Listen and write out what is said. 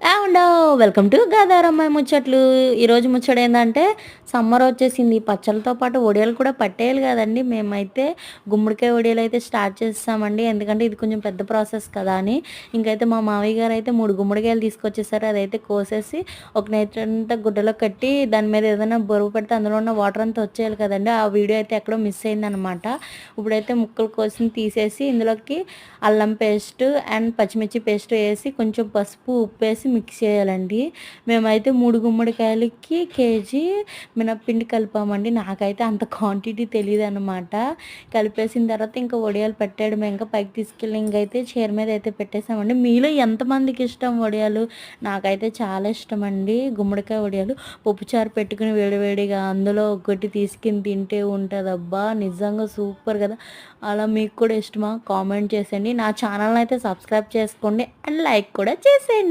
And welcome to గదారమ్మాయి ముచ్చట్లు. ఈరోజు ముచ్చట ఏంటంటే సమ్మర్ వచ్చేసింది. పచ్చళ్ళతో పాటు వడియాలు కూడా పట్టేయాలి కదండి. మేమైతే గుమ్మడికాయ వడియాలు అయితే స్టార్ట్ చేస్తామండి. ఎందుకంటే ఇది కొంచెం పెద్ద ప్రాసెస్ కదా అని. ఇంకైతే మా మామయ్య గారు అయితే మూడు గుమ్మడికాయలు తీసుకొచ్చేసారు. అదైతే కోసేసి ఒక నైట్రంతా గుడ్డలో కట్టి దాని మీద ఏదైనా బరువు పెడితే అందులో ఉన్న వాటర్ అంతా వచ్చేయాలి కదండి. ఆ వీడియో అయితే ఎక్కడో మిస్ అయిందనమాట. ఇప్పుడైతే ముక్కలు కోసి తీసేసి ఇందులోకి అల్లం పేస్ట్ అండ్ పచ్చిమిర్చి పేస్ట్ వేసి కొంచెం పసుపు ఉప్పు వేసి మిక్స్ చేయాలండి. మేమైతే మూడు గుమ్మడికాయలకి కేజీ మినప్పిండి కలిపామండి. నాకైతే అంత క్వాంటిటీ తెలియదు అనమాట కలిపేసిన తర్వాత ఇంకా వడియాలు పెట్టాడు ఇంకా పైకి తీసుకెళ్ళి ఇంకైతే చీర మీద అయితే పెట్టేసామండి. మీలో ఎంతమందికి ఇష్టం వడియాలు? నాకైతే చాలా ఇష్టం అండి గుమ్మడికాయ వడియాలు. పప్పుచారు పెట్టుకుని వేడివేడిగా అందులో ఒకటి తీసుకుని తింటే ఉంటుంది అబ్బా నిజంగా సూపర్ కదా. అలా మీకు కూడా ఇష్టమా? కామెంట్ చేసేయండి. నా ఛానల్ని అయితే సబ్స్క్రైబ్ చేసుకోండి. అండ్ లైక్ కూడా చేసేయండి.